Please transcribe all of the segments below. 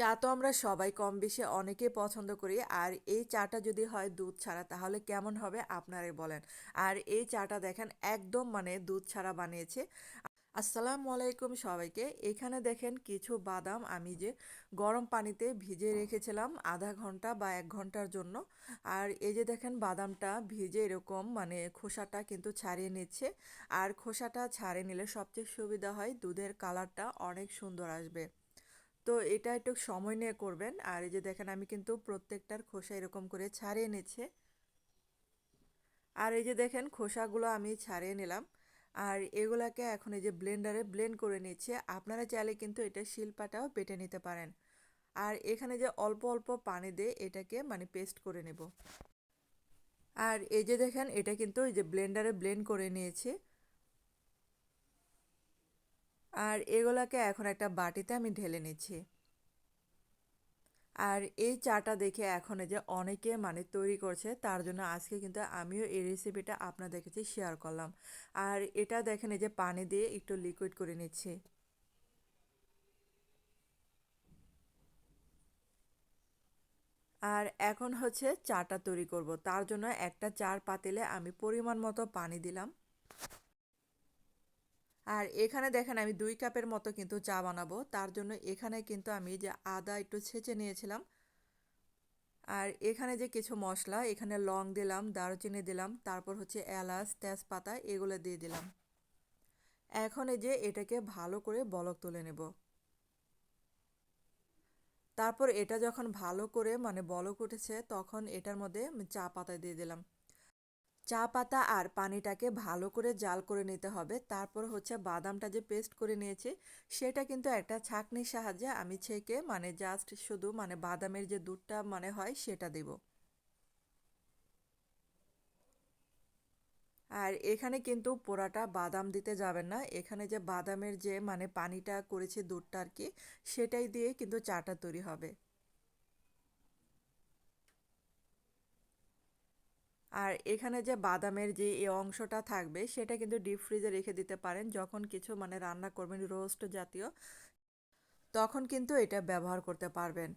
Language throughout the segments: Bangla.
চা তো আমরা সবাই কম বেশি অনেকেই পছন্দ করি। আর এই চাটা যদি হয় দুধ ছাড়া, তাহলে কেমন হবে আপনারাই বলেন। আর এই চাটা দেখেন একদম মানে দুধ ছাড়া বানিয়েছে। আসসালামু আলাইকুম সবাইকে। এখানে দেখেন কিছু বাদাম আমি যে গরম পানিতে ভিজে রেখেছিলাম আধা ঘণ্টা বা এক ঘণ্টার জন্য। আর এই যে দেখেন বাদামটা ভিজে এরকম মানে খোসাটা কিন্তু ছাড়িয়ে নিচ্ছে। আর খোসাটা ছাড়িয়ে নিলে সবচেয়ে সুবিধা হয় দুধের কালারটা অনেক সুন্দর আসবে। তো এটা একটু সময় নিয়ে করবেন। আর এই যে দেখেন, আমি কিন্তু প্রত্যেকটার খোসা এরকম করে ছাড়িয়ে নিচ্ছে। আর এই যে দেখেন, খোসাগুলো আমি ছাড়িয়ে নিলাম। আর এগুলাকে এখন এই যে ব্লেন্ডারে ব্লেন্ড করে নিচ্ছে। আপনারা চাইলে কিন্তু এটা শিল্পাটাও বেটে নিতে পারেন। আর এখানে যে অল্প অল্প পানি দিয়ে এটাকে মানে পেস্ট করে নেব। আর এই যে দেখেন, এটা কিন্তু এই যে ব্লেন্ডারে ব্লেন্ড করে নিয়েছে। আর এগুলাকে এখন একটা বাটিতে আমি ঢেলে নিচ্ছি। আর এই চাটা দেখে এখন যে অনেকে মানে তৈরি করছে, তার জন্য আজকে কিন্তু আমিও এই রেসিপিটা আপনাদের কাছে শেয়ার করলাম। আর এটা দেখেন এই যে পানি দিয়ে একটু লিকুইড করে নিচ্ছি। আর এখন হচ্ছে চাটা তৈরি করব। তার জন্য একটা চার পাতিলে আমি পরিমাণ মতো পানি দিলাম। আর এখানে দেখেন আমি দুই কাপের মতো কিন্তু চা বানাবো। তার জন্য এখানে কিন্তু আমি যে আদা একটু ছেঁচে নিয়েছিলাম। আর এখানে যে কিছু মশলা, এখানে লং দিলাম, দারুচিনি দিলাম, তারপর হচ্ছে এলাচ, তেজপাতা এগুলো দিয়ে দিলাম। এখন এই যে এটাকে ভালো করে বলক তুলে নেব। তারপর এটা যখন ভালো করে মানে বলক উঠেছে, তখন এটার মধ্যে চা পাতা দিয়ে দিলাম। চা পাতা আর পানিটাকে ভালো করে জাল করে নিতে হবে। তারপর হচ্ছে বাদামটা যে পেস্ট করে নিয়েছি, সেটা কিন্তু একটা ছাঁকনির সাহায্যে আমি ছেঁকে মানে জাস্ট শুধু মানে বাদামের যে দুধটা মানে হয় সেটা দেব। আর এখানে কিন্তু পোড়াটা বাদাম দিতে যাবেন না। এখানে যে বাদামের যে মানে পানিটা করেছি দুধটা আর কি, সেটাই দিয়ে কিন্তু চাটা তৈরি হবে। আর এখানে যে বাদামের যে এই অংশটা থাকবে, সেটা কিন্তু ডিপ ফ্রিজে রেখে দিতে পারেন যখন কিছু মানে রান্না করবেন রোস্ট জাতীয়, তখন কিন্তু এটা ব্যবহার করতে পারবেন।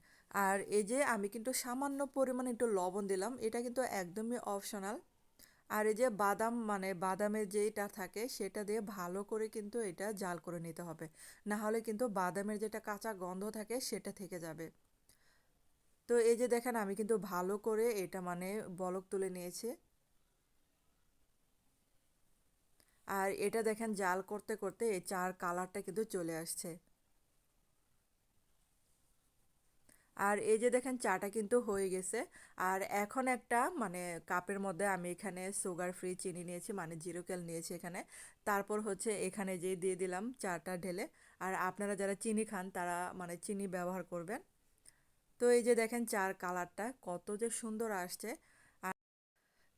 আর এই যে আমি কিন্তু সামান্য পরিমাণে একটু লবণ দিলাম, এটা কিন্তু একদমই অপশনাল আর এই যে বাদাম মানে বাদামের যেটা থাকে, সেটা দিয়ে ভালো করে কিন্তু এটা জাল করে নিতে হবে। না হলে কিন্তু বাদামের যেটা কাঁচা গন্ধ থাকে, সেটা থেকে যাবে। তো এই যে দেখেন, আমি কিন্তু ভালো করে এটা মানে বলক তুলে নিয়েছি। আর এটা দেখেন, জাল করতে করতে এই চার কালারটা কিন্তু চলে আসছে। আর এই যে দেখেন, চাটা কিন্তু হয়ে গেছে। আর এখন একটা মানে কাপের মধ্যে আমি এখানে সুগার ফ্রি চিনি নিয়েছি মানে জিরো ক্যাল নিয়েছি এখানে। তারপর হচ্ছে এখানে যে দিয়ে দিলাম চাটা ঢেলে। আর আপনারা যারা চিনি খান, তারা মানে চিনি ব্যবহার করবেন। তো এই যে দেখেন চার কালারটা, কত যে সুন্দর আসছে।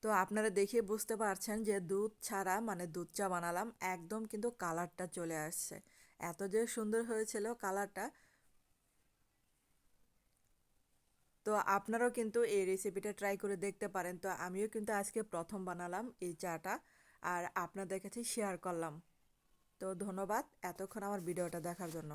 তো আপনারা দেখে বুঝতে পারছেন যে দুধ ছাড়া মানে দুধ চা বানালাম, একদম কিন্তু কালারটা চলে আসছে। এত যে সুন্দর হয়েছিল কালারটা। তো আপনারাও কিন্তু এই রেসিপিটা ট্রাই করে দেখতে পারেন। তো আমিও কিন্তু আজকে প্রথম বানালাম এই চাটা, আর আপনাদের কাছে শেয়ার করলাম। তো ধন্যবাদ এতক্ষণ আমার ভিডিওটা দেখার জন্য।